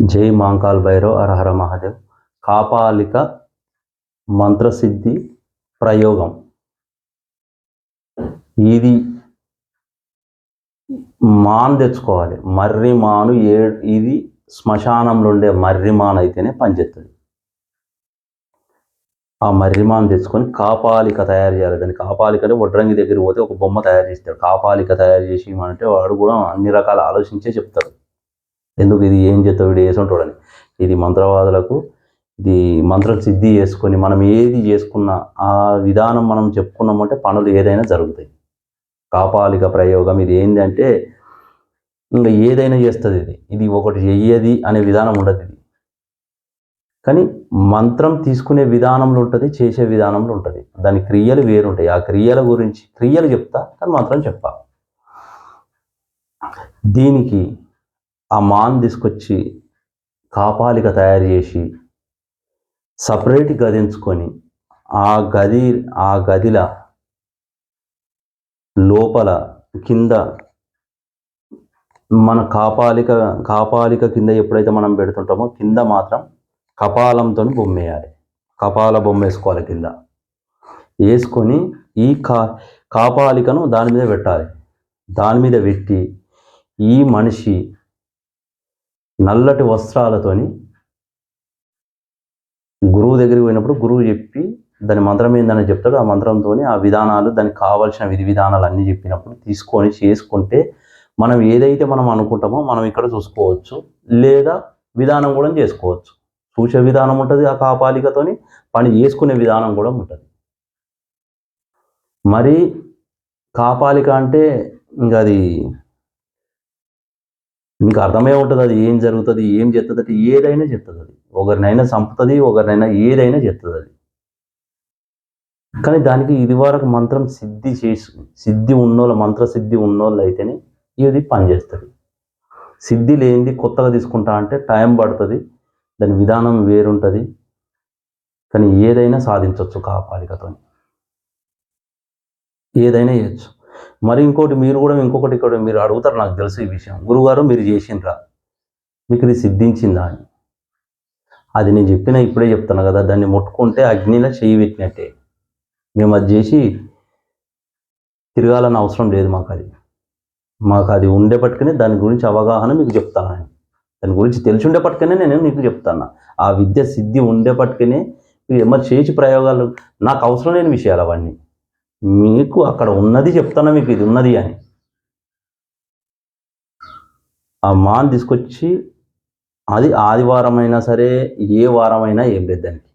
జై మాంకాల్ భైరవ్ అరహర మహాదేవ్. కాపాలిక మంత్రసిద్ధి ప్రయోగం. ఇది మాన్ తెచ్చుకోవాలి. మర్రి మాను ఏ ఇది శ్మశానంలో ఉండే మర్రి మాన్ అయితేనే పనిచేస్తుంది ఆ మర్రి మాన్ తెచ్చుకొని కాపాలిక తయారు చేయాలి. దాన్ని కాపాలికనే వడ్రంగి దగ్గర పోతే ఒక బొమ్మ తయారు చేస్తాడు కాపాలిక తయారు చేసి అంటే వాడు కూడా అన్ని రకాల ఆలోచించే చెప్తాడు. ఎందుకు ఇది ఏం చేస్తావు వీడు వేసుంటాడని ఇది మంత్రవాదులకు ఇది మంత్ర సిద్ధి చేసుకొని మనం ఏది చేసుకున్నా ఆ విధానం మనం చెప్పుకున్నామంటే పనులు ఏదైనా జరుగుతాయి. కాపాలిక ప్రయోగం ఇది ఏంటంటే ఇంకా ఏదైనా చేస్తుంది ఇది. ఇది ఒకటి చెయ్యది అనే విధానం ఉండదు ఇది. కానీ మంత్రం తీసుకునే విధానంలో ఉంటుంది చేసే విధానంలో ఉంటుంది. దాని క్రియలు వేరుంటాయి ఆ క్రియల గురించి క్రియలు చెప్తా కానీ మంత్రం చెప్పా. దీనికి ఆ మాన్ తీసుకొచ్చి కాపాలిక తయారు చేసి సపరేట్ గదించుకొని ఆ గది ఆ గదిల లోపల కింద మన కాపాలిక కాపాలిక కింద ఎప్పుడైతే మనం పెడుతుంటామో కింద మాత్రం కపాలంతో బొమ్మ వేయాలి కపాల బొమ్మ వేసుకోవాలి కింద. వేసుకొని ఈ కా కాపాలికను దాని మీద పెట్టాలి. దాని మీద పెట్టి ఈ మనిషి నల్లటి వస్త్రాలతోని గురువు దగ్గరికి పోయినప్పుడు గురువు చెప్పి దాని మంత్రం ఏందని చెప్తాడు. ఆ మంత్రంతో ఆ విధానాలు దానికి కావాల్సిన విధి విధానాలు అన్నీ చెప్పినప్పుడు తీసుకొని చేసుకుంటే మనం ఏదైతే మనం అనుకుంటామో మనం ఇక్కడ చూసుకోవచ్చు. లేదా విధానం కూడా చేసుకోవచ్చు. చూసే విధానం ఉంటుంది ఆ కాపాలికతోని పని చేసుకునే విధానం కూడా ఉంటుంది. మరి కాపాలిక అంటే ఇంకా అది మీకు అర్థమే ఉంటుంది అది ఏం జరుగుతుంది ఏం చెప్తుంది అంటే ఏదైనా చెప్తుంది అది. ఒకరినైనా చంపుతుంది ఒకరినైనా ఏదైనా చెప్తుంది అది. కానీ దానికి ఇది వరకు మంత్రం సిద్ధి చేసు సిద్ధి ఉన్నోళ్ళ మంత్ర సిద్ధి ఉన్నోళ్ళు అయితేనే ఇది పనిచేస్తుంది సిద్ధి లేనిది కొత్తగా తీసుకుంటా అంటే టైం పడుతుంది దాని విధానం వేరుంటుంది కానీ ఏదైనా సాధించవచ్చు కాపాలికతో ఏదైనా చేయొచ్చు. మరి ఇంకోటి మీరు కూడా ఇంకొకటి ఇక్కడ మీరు అడుగుతారు నాకు తెలుసు ఈ విషయం. గురుగారు మీరు చేసిండ్రా? మీకు ఇది సిద్ధించిందా అని. అది నేను చెప్పిన ఇప్పుడే చెప్తాను కదా దాన్ని ముట్టుకుంటే అగ్నిలో చేయి పెట్టినట్టే. మేము అది చేసి తిరగాలని అవసరం లేదు మాకు అది మాకు అది ఉండేపట్టుకునే దాని గురించి అవగాహన మీకు చెప్తాను నేను. దాని గురించి తెలిసి ఉండేపట్టుకునే నేను మీకు చెప్తాను. ఆ విద్య సిద్ధి ఉండేపట్టుకునే మీరు మరి చేసి ప్రయోగాలు నాకు అవసరం లేని విషయాలు అవన్నీ. మీకు అక్కడ ఉన్నది చెప్తాను మీకు ఇది ఉన్నది అని. ఆ మాన్ తీసుకొచ్చి అది ఆదివారం అయినా సరే ఏ వారం అయినా ఏం లేదు దానికి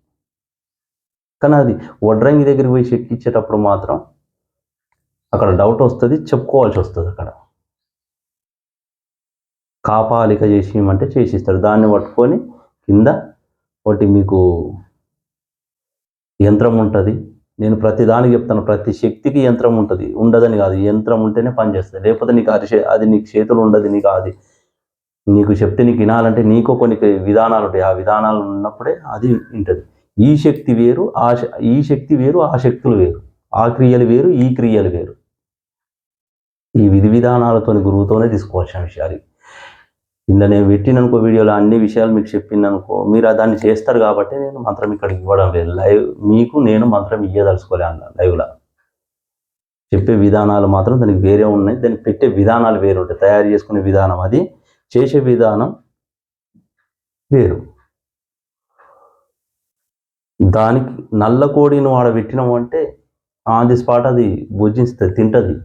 కానీ అది వడ్రంగి దగ్గరికి పోయి చెక్ ఇచ్చేటప్పుడు మాత్రం అక్కడ డౌట్ వస్తుంది చెప్పుకోవాల్సి వస్తుంది అక్కడ. కాపాలిక చేసి చేసిస్తారు. దాన్ని పట్టుకొని కింద ఒకటి మీకు యంత్రం ఉంటుంది. నేను ప్రతి దానికి చెప్తాను ప్రతి శక్తికి యంత్రం ఉంటుంది. ఉండదని కాదు యంత్రం ఉంటేనే పనిచేస్తుంది లేకపోతే నీకు అది అది నీకు చేతులు ఉండదు నీకు అది. నీకు చెప్తే నీకు వినాలంటే నీకు కొన్ని విధానాలు ఉంటాయి. ఆ విధానాలు ఉన్నప్పుడే అది ఉంటుంది. ఈ శక్తి వేరు ఆ ఈ శక్తి వేరు ఆ శక్తులు వేరు. ఆ క్రియలు వేరు ఈ క్రియలు వేరు. ఈ విధి విధానాలతోని గురువుతోనే తీసుకోవాల్సిన విషయాలు ఇందులో నేను పెట్టిననుకో వీడియోలో అన్ని విషయాలు మీకు చెప్పిందనుకో మీరు దాన్ని చేస్తారు కాబట్టి నేను మంత్రం ఇక్కడికి ఇవ్వడం లేదు. లైవ్ మీకు నేను మంత్రం ఇయ్యదలుచుకోలే అన్న లైవ్లో. చెప్పే విధానాలు మాత్రం దానికి వేరే ఉన్నాయి. దానికి పెట్టే విధానాలు వేరు ఉంటాయి. తయారు చేసుకునే విధానం అది చేసే విధానం వేరు. దానికి నల్ల కోడిని వాడ పెట్టినాం అంటే ఆన్ ది స్పాట్ అది భుజిస్తుంది తింటుంది.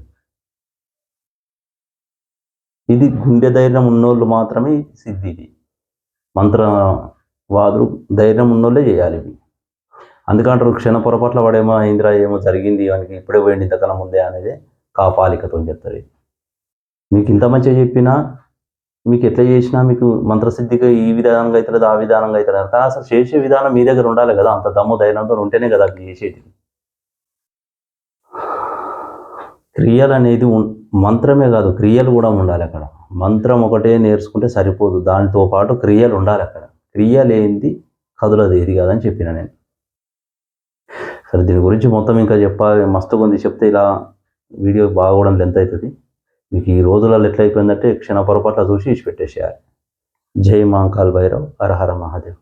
ఇది గుండె ధైర్యం ఉన్నోళ్ళు మాత్రమే సిద్ధి ఇది. మంత్రవాదులు ధైర్యం ఉన్నోళ్ళే చేయాలి ఇవి అందుకంటారు క్షణ పొరపాట్ల వాడేమో ఇందిరా ఏమో జరిగింది వానికి ఇప్పుడే పోయింది ఇంతకాలం ముందే అనేది కాపాలికతో చెప్తుంది మీకు ఇంత మంచిగా చెప్పినా మీకు ఎట్లా చేసినా మీకు మంత్రసిద్ధిగా ఈ విధానంగా అవుతుంది ఆ విధానంగా అవుతుంది కానీ అసలు చేసే విధానం మీ దగ్గర ఉండాలి కదా అంత దమ్ము ధైర్యంతో ఉంటేనే కదా అది చేసేది. క్రియలు అనేది మంత్రమే కాదు క్రియలు కూడా ఉండాలి అక్కడ. మంత్రం ఒకటే నేర్చుకుంటే సరిపోదు. దానితో పాటు క్రియలు ఉండాలి అక్కడ. క్రియ లేనిది కదులది ఏది కాదని చెప్పిన నేను. సరే దీని గురించి మొత్తం ఇంకా చెప్పాలి మస్తుగా ఉంది. చెప్తే ఇలా వీడియో బాగోవడం లెంత్ అవుతుంది మీకు ఈ రోజులలో ఎట్లా అయిపోయిందంటే క్షణ పొరపాట్ల చూసి ఇచ్చిపెట్టేసేయాలి. జై మాంకాల్ భైరవ్. హరహర మహాదేవ్.